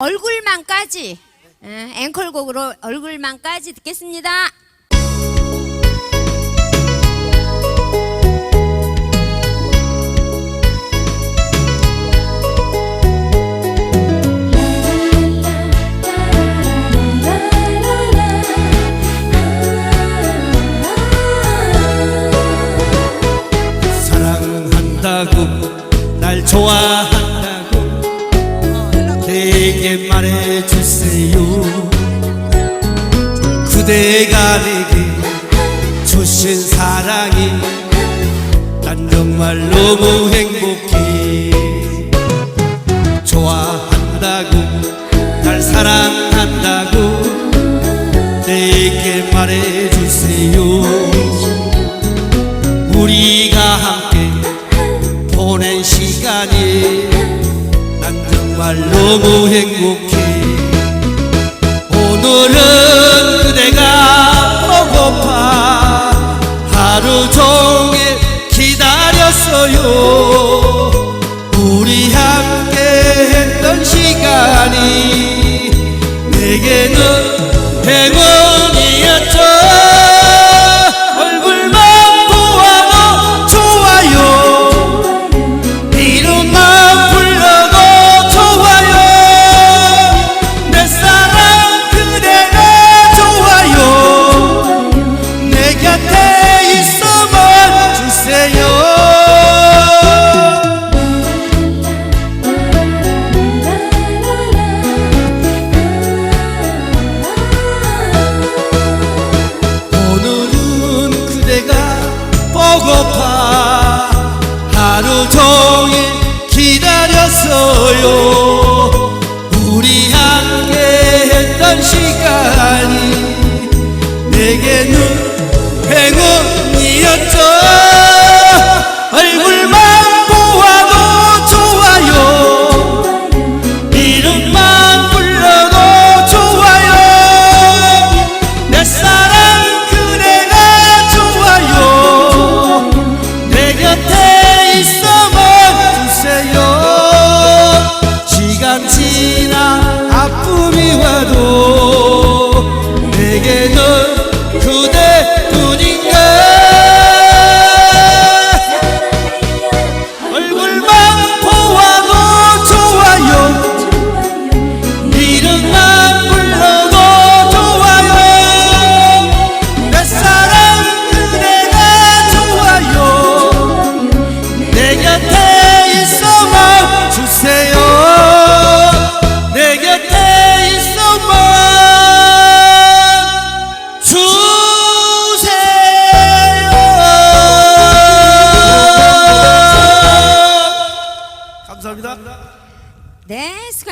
얼굴만까지 예, 앵콜곡으로 얼굴만까지 듣겠습니다. 사랑한다고 날 좋아한 해주세요. 그대가 내게 주신 사랑이 난 정말 너무 행복해. 좋아한다고 날 사랑한다고 내게 말해주세요. 우리가 함께 보낸 시간이 난 정말 너무 행복해 오늘은 그대가 보고파 하루 종일 기다렸어요. 우리 함께 했던 시간이 내게는 행운 기다렸어요 주